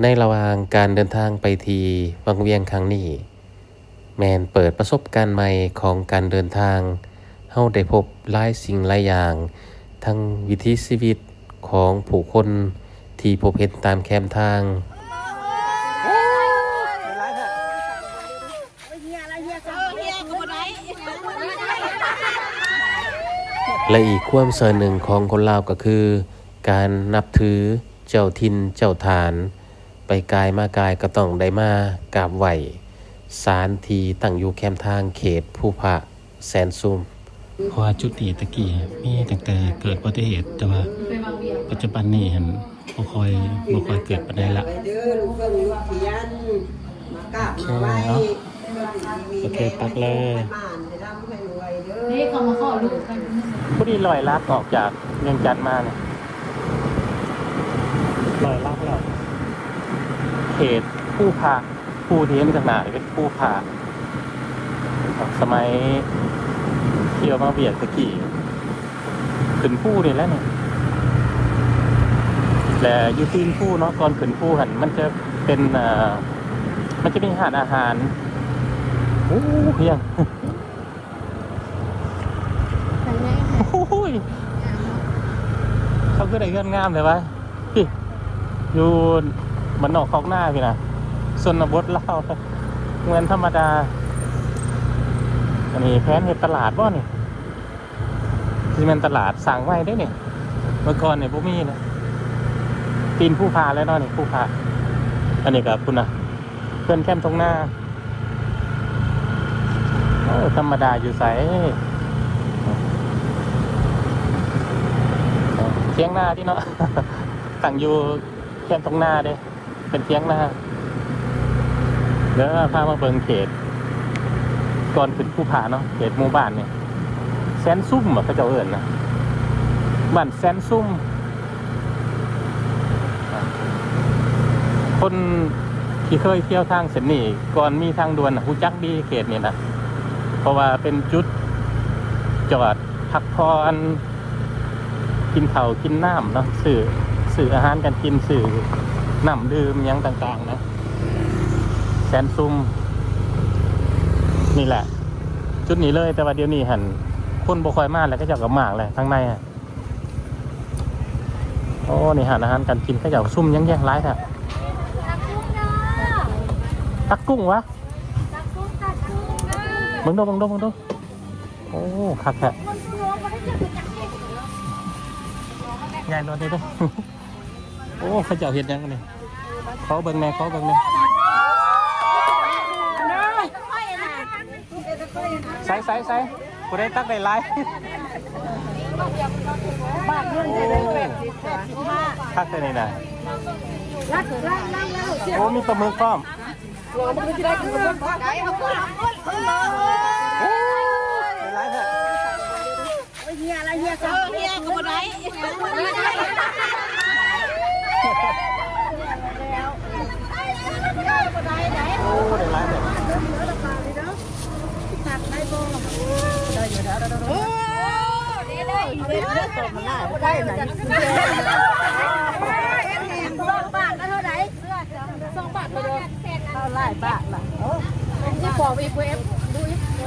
ในระหว่างการเดินทางไปทีวังเวียงครั้งนี้ แมนเปิดประสบการณ์ใหม่ของการเดินทางเฮาได้พบหลายสิ่งหลายอย่าง ทั้งวิถีชีวิตของผู้คนที่พบเห็นตามแคมทาง และอีกความส่วนหนึ่งของคนลาวก็คือ การนับถือเจ้าทินเจ้าฐาน ไปกายมากายก็ต้องได้มากราบไหวสารทีตั้งอยู่แคมทางเขตผู้พระแสนซุมเพราะว่าจุดนี้ตะกี้มีตั้งแต่เกิดอุบัติเหตุแต่ว่าปัจจุบันนี้เห็นบ่ค่อยบ่ค่อยเกิดปานใดละเด้อลูกเพิ่งลูกเขียนมากราบมาไหว้โอเคปักเลยบ้านให้ร่ำให้รวยเด้อนี่เขามาขอลูกกันผู้ที่ลอยลัดออกจากเวียงจันทน์มาเนี่ยลอยลัดแล้ว เขตผู้พาผู้ที่เห็นจากหน้านี่เป็นผู้พาสมัยเที่ยวมาเบียดตะกี้ขึ้นผู้นี่แหล้วเนี่ยและอยูตีนผู้เนาะก่อนขึ้นผู้หันมันจะเป็นเอ่อมันจะมีอาหารอาหารโอ้เพียงโอ้ยเขาก็ได้เงินงามเลยวะพี่อยู่ มันนอกขอกหน้าพี่นะส่วนบทเล่าเงินธรรมดา อันนี้แพนเห็ดตลาดบ่นี่ที่มันตลาดสั่งไว้ได้เนี่ยเมื่อก่อนเนี่ยพวกมีนะตีนผู้พาแล้วเนาะนี่ผู้พาอันนี้กับคุณนะเพื่อนแคมตรงหน้าธรรมดาอยู่ใสเทียงหน้าที่เนาะตั้งอยู่แค่ตรงหน้าเด้ เป็นเทียงหน้าเดี๋ยวพามาเบิงเขต ก่อนขึ้นภูผาเนาะเขตหมู่บ้านเนี่ยแซนซุ่มอะเขาเจ้าเอิญนะบ้านแซนซุ่มคนที่เคยเที่ยวทางเส้นนี้ก่อนมีทางด่วนน่ะฮู้จักดีเขตนี้นะเพราะว่าเป็นจุดจอดพักผ่อนกินเข้ากินน้ำเนาะสื่อสื่ออาหารกันกินสื่อ น้ำดื่มหยังต่าง ๆ นะแซนซุมนี่แหละจุดนี้เลยแต่ว่าเดี๋ยวนี้หันคนบ่ค่อยมากแล้วก็เจ้ากับหมากเลยข้างในอะโอ้นี่หันอาหารการกินก็เจ้าซุ่มยังแยกร้ายแท้ตักกุ้งวะเบิ่งดูเบิ่งดูเบิ่งดูโอ้คักแท้ยายรถได้ด้วย โอ้เขาเจ้าเห็ดยังกันนี่เขาเบิ่งแน่เขาเบิ่งแน่ใส่ใส่ใส่กูได้ตักได้หลายตักได้นี่นะโอ้มีปลาหมึกพร้อมโอ้ได้หลายแท้เฮียอะไรเฮียเออเฮียก็บ่ได้โอ้ได้หลายแท้โอ้ดีเลยเฮ็ดเลือดตกมันได้บ่ได้ไหนสองบาทแล้วเท่าไหร่สองบาทเท่าเท่าไร่บาทล่ะที่บอกอีกเว็บดูอีก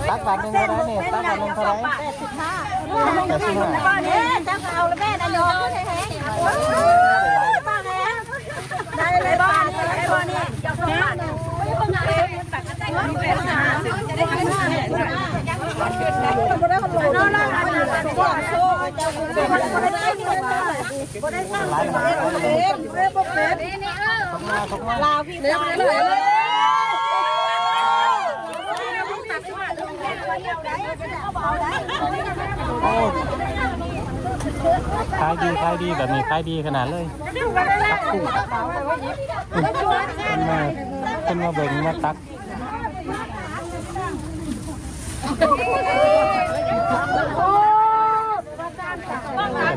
ตักบาทหนึงเท่าไรเนี่ยตักบาทหนึงเท่าไรแปดสิบห้าแปดสิบห้าบ้านนี้จะเอาแล้วแม่นายกบ้านนี้ ได้เลยบ้านนี้ได้บ้านนี้จะสองบาทไม่ต้องไหนตักกระจายเงินหาจะได้เงินมาเนี่ยบ่ได้ขโมยน้องนั่งอันนี้ก็โซ่เจ้าบ่ได้ได้เงินเลยบ่ได้สร้างเองเองเองบ่เป็นนี่เออลาวพี่เลี้ยงเลยโอ้ายดีขายดีแบบนี้ขายดีขนาดเลยตักกุ้งเป็นมาเป็นมาเบิ่งมาตัก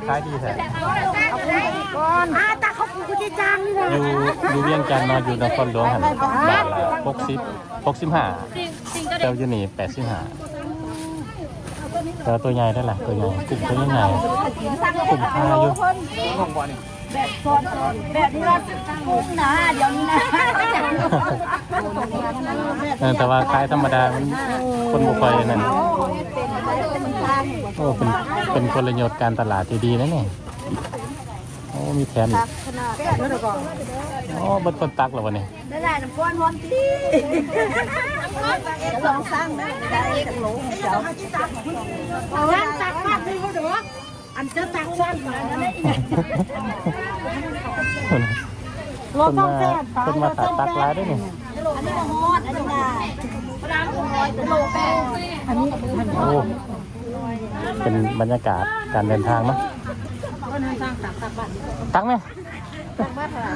ขายดีแท้อาตาเขากูจะจางนี่นะอยู่อยู่เวียงจันทน์เนาะอยู่นครหลวงหันบาทละหกสิบหกสิบห้าเจ้าอยู่นี่แปดสิบห้า แต่ตัวใหญ่ได้ล่ะตัวใหญ่กุ้งตัวใหญ่กุ้งพาอยู่แบบนี้ละงนะเดี๋ยวนี้นะแต่ว่าขายธรรมดามันคนบุคอยนั่นโอ้เป็นเป็นกลยุทธ์การตลาดที่ดีนะเนี่ยโอ้มีแถมอีกโอ้เบนคนตักเหรอวะเนี่ยได้ได้น้ำก้อนพร้อมที่จะลองสร้างนะได้จากหลงเจ้าเอาว่างตักมากเลยเขาเด้ออันเจ้าตักสั้นมาแล้วเนี่ยคนมาคนมาขายตักร้ายด้วยเนี่ยอันนี้ก็ฮอดอันนี้ได้ร้านหร้อยเป็นโลแป้งอันนี้โอ้เป็นบรรยากาศการเดินทางเนาะก็นั่งสร้างตักตักบ้านตักไหม ตักบ้านเท่าไหร่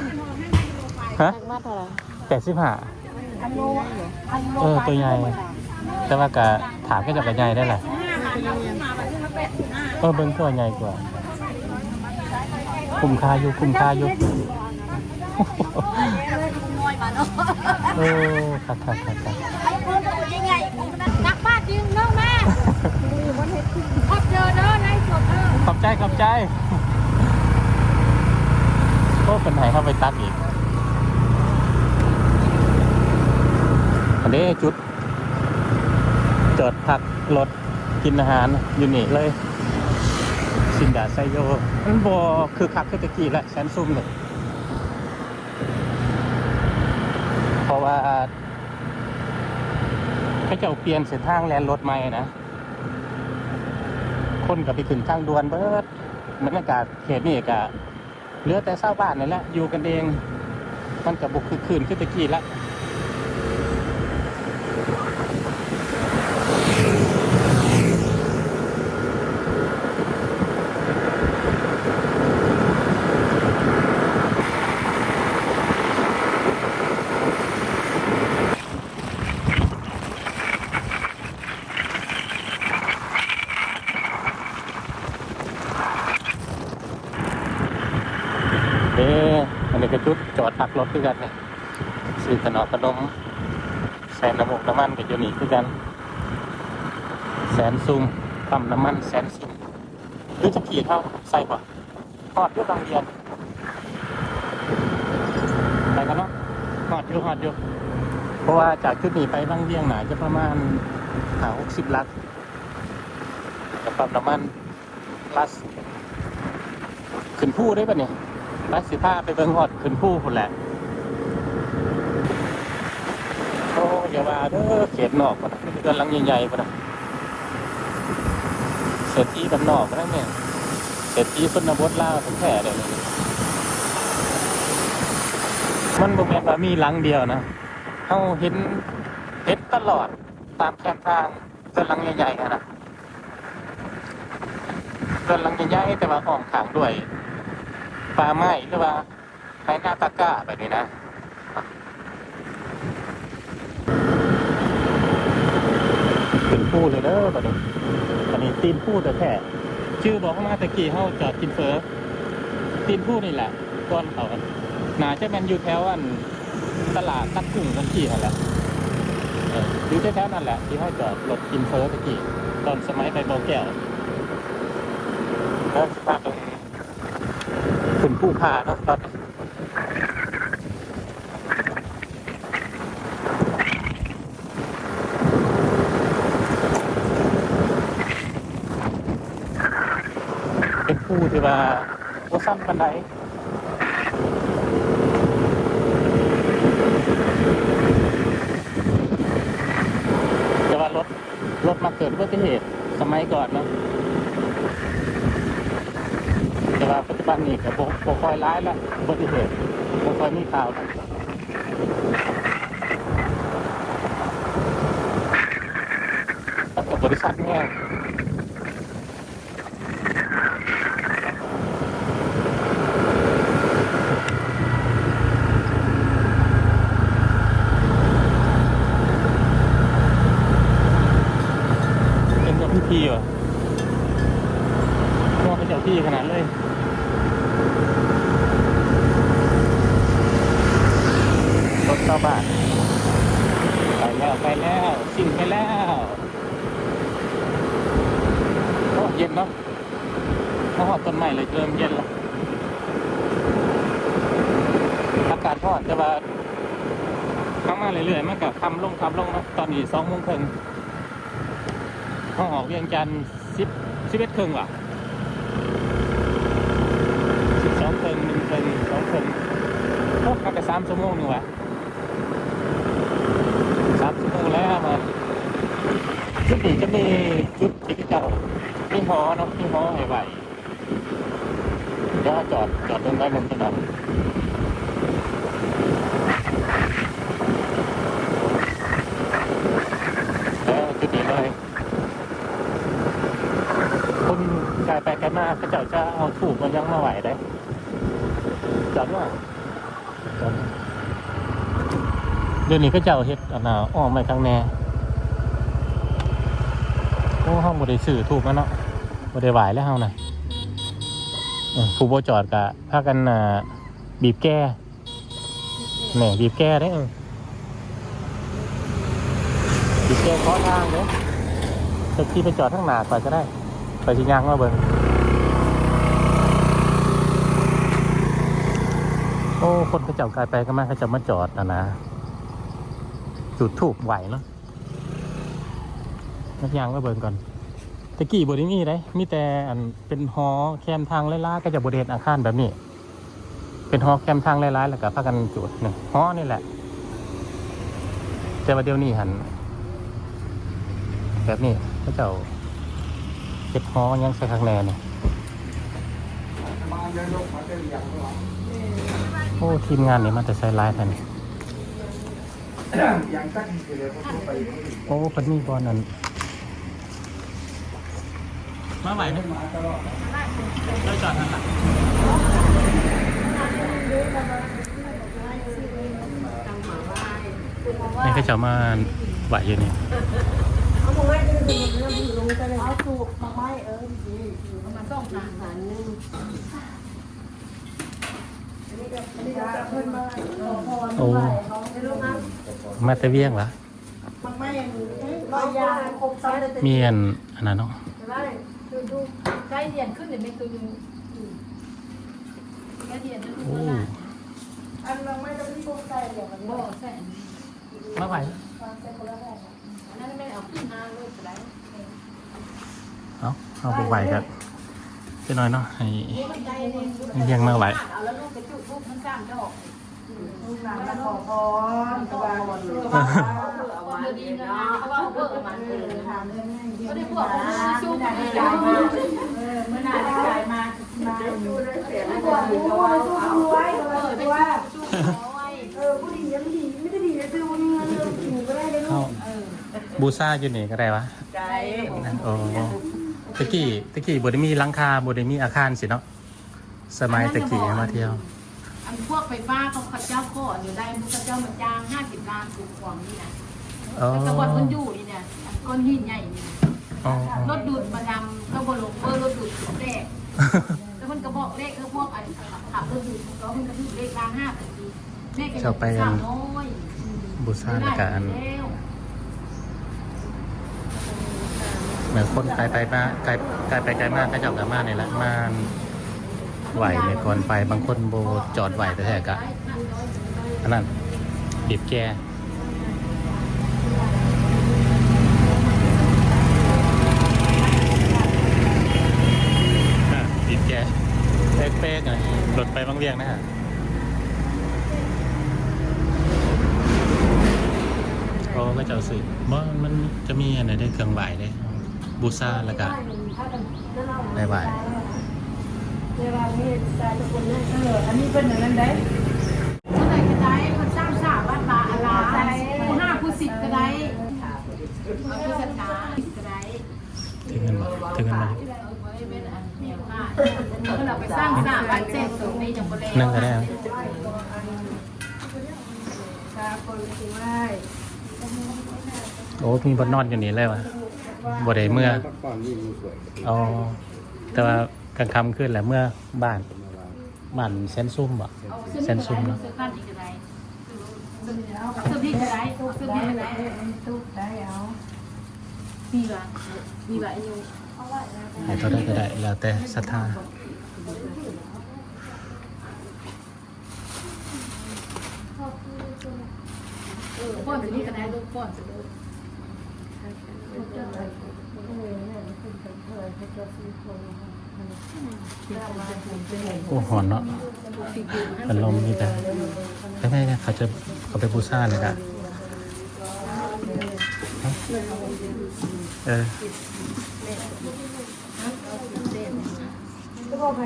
ฮะตักบ้านเท่าไหร่แปดสิบห้าอันโลอันโลเออตัวใหญ่แต่ว่ากะถามก็จะกระใหญ่ได้แหละเออเบิ้งตัวใหญ่กว่าคุ้มค่าอยู่คุ้มค่าอยู่น้อยมาเนาะเออครับครับครับครับไอ้คนตัวใหญ่ตักบ้านจริงเนาะแม่พบเจอเด้อในสดเด้อขอบใจขอบใจโอ้เป็นไหนเข้าไปตักอีกอันนี้จุด จอดพักรถกินอาหารอยู่นี่เลย สินดาไซโยมันบอคือคักคือตะกี้แหละแสนซุ่มเลยเพราะว่าเขาจะเอาเปลี่ยนเส้นทางแลนรถใหม่นะคนกับไปขึ้นทางดวนเบิดบรรยากาศเขตนี่กะ เหลือแต่เศร้าวบ้านนี่แหละอยู่กันเอง มันกับบุกคือคืนคือตะกี้ละ เอ๊ะอันนี้ก็จุดจอด พักรถด้วยกันเนี่ยซื้อขนมขนมแสนน้ำมกน้ำมันกับอยู่นี่คือกัน แสนซุ่มปั๊มน้ำมันแสนซุ่มหรือจะขี่เท่าใส่กว่หอดยู่บางเดียนไปกันเนาะหอดอยู่หอดอยู่เพราะว่าจากจุดนี้ไปบางเวียงหนาจะประมาณหาหกสิบลักกับปั๊มน้ำมันพลัสขึ้นผู้ได้ปะเนี่ย รัดสิผ้าไปเบิ่งหอดขึ้นผู้คนแหละ โอ้อย่าว่าเด้อเขตนอกมันเป็นเรือนหลังใหญ่ๆปะนะเศรษฐีบ้านนอกนะเนี่ยเศรษฐีชนบทลาวทั้งแท่เลยมันบ่แม่นว่ามีหลังเดียวนะเฮาเห็นเห็นตลอดตามแคมทางเรือนหลังใหญ่ๆนะเรือนหลังใหญ่ๆแต่ว่าออมข้างด้วย ป่าไม้หรือว่าไม้หน้าตะกร้าแบบนี้นะเป็นผู้เลยเด้อแบบนี้อันนี้ตีนผู้แต่แท้ชื่อบอกเข้ามาตะกี้เฮาจอดกินเฟอตีนผู้นี่แหละก้อนเขาหนาจะแมนอยู่แถวอันตลาดตัดกุ้งกันกี่นั่นแหละเอออยู่แถวๆนั่นแหละ ที่เฮาจอดรถกินเฟอตะกี้ตอนสมัยไปบ่อแก้วแล้วสภาพตรง ผู้พาเนาะตอนเป็นผู้ที่ว่าว่าสั้นปันไดแต่ว่ารถรถมาเกิดอุบัติเหตุสมัยก่อนเนาะ แต่ว่าปัจจุบันนี้ก็บ่บ่ค่อยร้ายละอุบัติเหตุบ่ค่อยมีข่าวกับบริษัทเนี่ยเป็นกับพี่พีว่ะว่าเป็นเจ้าที่ขนาดเลย รถเข้าบ้านไปแล้วไปแล้วสิ่งไปแล้วโอ้เย็นเนาะถ้าหอดต้นไม้เลยเริ่มเย็นแล้วพัดากาศทอดแต่ว่าเข้ามาเรื่อยๆมันก็คำลงคำลงเนาะตอนนี้ สองโมงครึ่งห้องออกเวียงจันทร์สิบสิบเอ็ดครึ่งว่ะสิบสองครึ่งหนึ่งครึ่งสองครึ่งโอ้พักกันสามชั่วโมงหนึ่งว่ะสามชั่วโมงแล้วมาจุดนี้จะมีจุดที่เจ้ามีหอเนาะมีหอให้ไหวเดี๋ยวจอดจอดตรงได้มุมถนนจุดนี้เลยคุณกายไปไกันมา เขาเจ้าจะเอาถูกมันยังมาไหวได้จอดว่าจอดเดี๋ยวนี้เขาเจ้าเฮ็ดอันน่ะอ้อมไปข้างแน่โอ้ห้องบริสื่อถูกแล้วเนาะบริไหวแล้วเฮาน่ะผู้บ่จอดกะพากันน่ะบีบแก้แหน่บีบแก้ได้เออดิเจขอทางเด้อจะขี่ไปจอดข้างหน้าก่อนก็ได้ ไปชิยางมาเบิ่ง โอ้ คนเขาเจ้ากายไปก็มาเขาจะมาจอดนะนะจุดถูกไหวเนาะนักยางมาเบิ่งก่อนตะกี้บริมีได้มีแต่อันเป็นหอแคมทางไล่ล่าก็จะบริเวณอาคารแบบนี้ เป็นหอแคมทางไล่ล่าแล้วก็พากันจุดนี่หอนี่แหละ แต่ว่าเดี๋ยวนี้หัน แบบนี้พระเจ้าเก็บฮอยังใส่ข้างแนเนี่ย อ้ทีมงานนี่มันจะใช้ไลน์แทนโอ้เพันมีบอลนั่นมาไหวไหมเราจอดทันหลังนี่ก็จะมาไหวอยู่นี่เอามาไว้จะได้ดูลงจะได้เอาถูกมาไว้เออดีมาส่งทหารนึงอันนี้ก็อันนี้ก็เพิ่นมาขอพรโอ้เขาในโรง งานมาแต่เวียงวะมันไม่ลอยยาครบซ้ำเลยแต่มีอันอันนั้นเนาะได้ดูดูใกล้เรียนขึ้นเดี๋ยวไม่คือใกล้เรียนนั่นโอ้อันเราไม่ต้องที่พวกใส่เดี๋ยวมันบ่บอกใส่มาไหวความใส่คนละแบบอันนั้นไม่เอาขึ้นมาเลยก็ได้เอาเอาไปไหวครับ จะน้อยเนาะให้นี่มันใจเองเวียงมาไหวเอาแล้วลูกไปจุดลูกมันสร้างดอกลูกหลานมาขอพรกบาลเอามาดีนะเพราะว่าเบิกมันเออถามเรื่องง่ายก็ได้พวกมันสู้กันได้มาเออเมื่อนานได้ใจมามาดูได้เสียงก่อนดูว่าสู้ดูไว้เอเอออไปดูว่าสู้เอาไว้เออผู้ดียังดีไม่ได้ดีนะซื้อวันนี้เงินเรากินก็ได้เลยลูเข้ากเออบูซ่าอยู่นี่ก็ได้วะใจโอ้ ตะกี้ตะกี้บไดมีหลังคาบไดมีอาคารสิเนาะสมัยตะกี้มาเที่ยว อันพวกไฟฟ้าเขาขัดเจ้าข้ออยู่ได้พวกเจ้ามันจ้างห้าสิบล้านถูกกว่านี่นะอ๋อแต่กระบอกมันอยู่นี่เนี่ยก้อนหินใหญ่นี่อ๋อรถดูดประจำก็บลงเออรถดูดสุดแรกแล้วมันก็บอกเลขคือพวกอันขับรถดูดก็มันก็ถือเลขกลางห้าทันทีแม่ก็สาวน้อยบูซ่าแล้วก็อัน เหมือนคนไกลไปมาไกลไกลไปไกลมากก็เจ้ากับมาเนี่ยแหละมานไหวเนี่ยก่อนไปบางคนโบจอดไหวแต่แท้กะอันนั้นบีบแก่บีบแกเป๊กๆอะหลดไปบางเวียงนะฮะโอ้ก็จะเอาสื่อบ่มันจะมีอันไหนได้เครื่องไหวได้ บูซ่าแล้วก็ได้ไหวเวลานี้ใจทุกคนเนี่ยเอออันนี้เป็นอย่างนั้นได้เมื่อไหร่ก็ได้มันสร้างสาวัดบาอาลาผู้ห้าผู้สิบก็ได้เอาผู้ศรัทธาก็ได้ถึงเงินบ่ถึงเงินบ่เราไปสร้างสาวัดเจ็ดสูงในจังหวัดเลยนั่งก็ได้อะตาคนสิไหว้โอ้มีบนนอนอยู่นี่เลยวะ บ่ได้เมื่ออ๋อแต่ว่ากลางค่ำขึ้นแหละเมื่อบ้านบ้านเซนซุ่มบ่เซนซุ่มเนาะ ซื้อข้าวอีกก็ได้ซื้อพริกก็ได้ซื้อพริกก็ได้ตุ๊กได้เอามีวะมีวะอยู่ให้เท่าได้ก็ได้แล้วแต่ศรัทธาป้อนตัวนี้ก็ได้ลูกป้อนตัว โอ้หอนเนาะพัดลมนี่แต่ไม่ไม่นะเขาจะเขาไปบูซ่าเลยอะเออ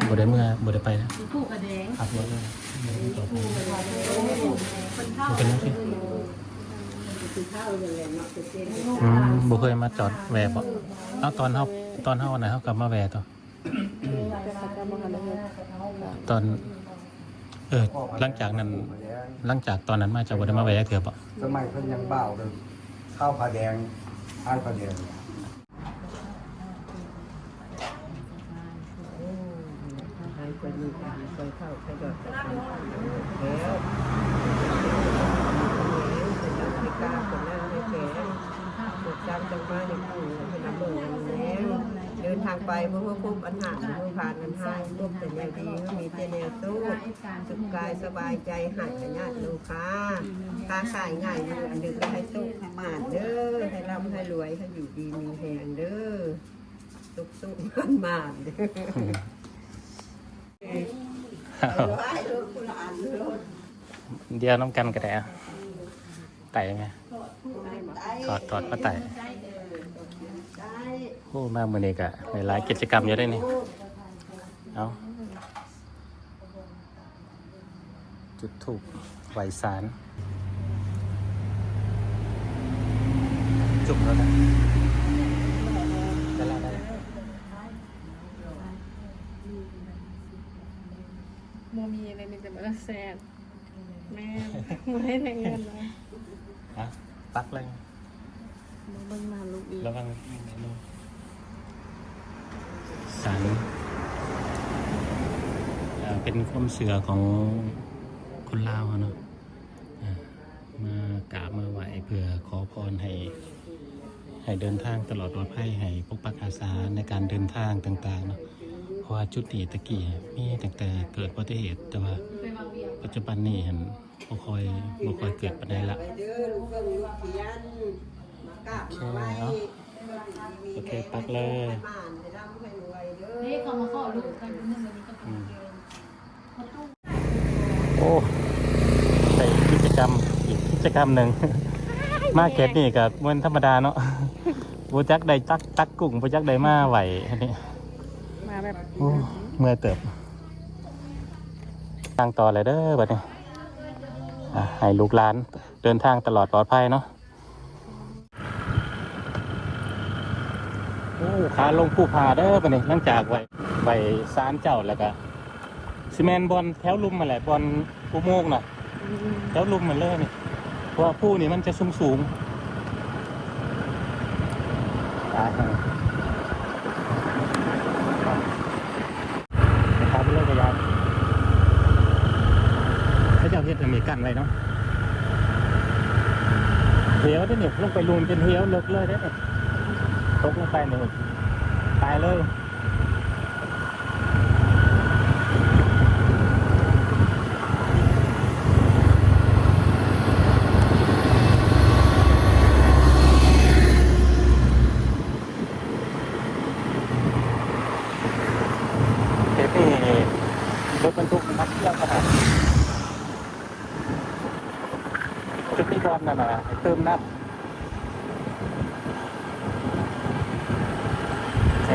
บ่ได้เมื่อบ่ได้ไปนะผู้กระแดงขับรถเลย ต่อไปมันเป็นยังไงอืมบ่เคยมาจอดแวะบ่เอาตอนเฮาตอนเฮาอันไหนเฮากลับมาแวะต่อตอน เออหลังจากนั้นหลังจากตอนนั้นมาจะบ่ได้มาแวะเถื่อบ่สมัยเพิ่นยังเบาเลยข้าวผาแดงอ้ายผาแดงเนี่ยให้คนมีการคอยเข้าไปดอดกันแล้วเป็นนักพิการคนนั้นไม่แข็งจดจำจั งมาในผู้เป็นนำเบิงแล้วเดินทางไปเมื่อพบปัญหาเมื่อผ่านปัญหาพบแต่แนวดีมีแต่แนวสู้สุขกายสบายใจหายญาติลูกค้าค้าขายง่ายอยู่อันดึกให้สุขห้มาเด้อให้ร่ำให้รวยให้อยู่ดีมีแหงเด้อสุขสุขมันมาเด้อเดียวน้ำกันก็ได้อะไต่ยังไงถอดถอดมาไต่ โอ้มาเมื่อนี้กะหลายกิจกรรมเยอะได้นี่เอาจุดถูกไหวสารจุกแล้วนะได้แล้วได้แล้วโมมีอะไรมีแต่มาแซนแม่ไม่ให้แต่เงินนะฮะปักเลยมาเบิ่งมาลูกอีกระวังเมนู สารเป็นความเสือของคนลาวเนาะมากราบมาไหวเพื่อขอพรให้ ให้เดินทางตลอดปลอดภัยให้ปกปักอาสาในการเดินทางต่างๆเนาะเพราะว่าจุดนี้ตะกี้มีตั้งแต่เกิดอุบัติเหตุแต่ว่าปัจจุบันนี้เห็นบ่ค่อยบ่ค่อยเกิดปานใดละได้อลูกเบิ่งลูกเนากราบมาไหว้โอเคปักเลย ด้อนี่เขามาข้อลูกกันเมื่อวันนี้ก็อืมโอ้ใส่กิจกรรมอีกกิจกรรมหนึ่ง มาเก็ตนี่กับมันธรรมดาเนาะบูจักได้ตักตักกุ้งบูจักได้มาไหวอันนี้มาแบบโอ้เมื่อยเติบทางต่อเลยเด้อบัดนี้อะให้ลูกหลานเดินทางตลอดปลอดภัยเนาะโอ้ ขาลงผู้พาเด้อบัดนี้หลังจากไหวไหวซานเจ้าแล้วก็ซีเมนบอลแถวลุมมาแหละบอลอุโมงค์น่ะแถวลุมมือนเลยนี่เพราะว่าผู้นี่มันจะสูงสูงตายนะครับไปเลยกระยานพระเจ้าเฮ็ดจะมีกั้นไว้เนาะเหียวได้เนี่ยลงไปลูนเป็นเหียวเลิกเลยได้เนี่ยตกลงไปเนี่ยายเลยเทปนี่รถบรรทุกนักเที่ยวขนาดจุดนี้บอลนั่นน่ะเติมน้ำใช่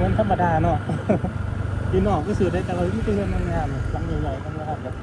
เนี่ยเติมน้ำอนธรรมดาเนาะที่นอกก็ซื้อได้แต่เราไม่เงินงามๆหลังใหญ่ๆต้องงามแบบ